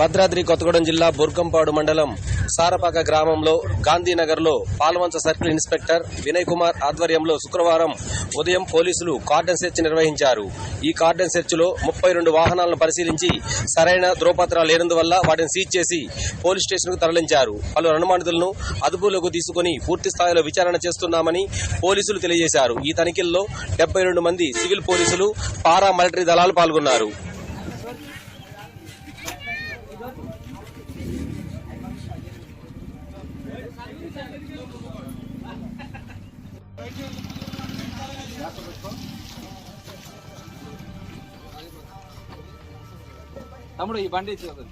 భద్రాద్రి కొత్తగూడెం జిల్లా బుర్కంపాడు మండలం సారపాక గ్రామంలో గాంధీనగర్లో పాల్వంచ సర్కిల్ ఇన్స్పెక్టర్ వినయ్ కుమార్ ఆధ్వర్యంలో శుక్రవారం ఉదయం పోలీసులు కార్డన్ సెర్చ్ నిర్వహించారు. ఈ కార్డన్ సెర్చ్లో ముప్పై రెండు వాహనాలను పరిశీలించి సరైన ధ్రువపత్రాలు లేనందువల్ల వాటిని సీజ్ చేసి పోలీస్ స్టేషన్కు తరలించారు. పలు అనుమానితులను అదుపులోకి తీసుకుని పూర్తి స్థాయిలో విచారణ చేస్తున్నామని పోలీసులు తెలియజేశారు. ఈ తనిఖీల్లో డెబ్బై రెండు మంది సివిల్ పోలీసులు పారా మిలిటరీ దళాలు పాల్గొన్నారు. తమ్ముడు ఈ బండి ఇచ్చి వదలు.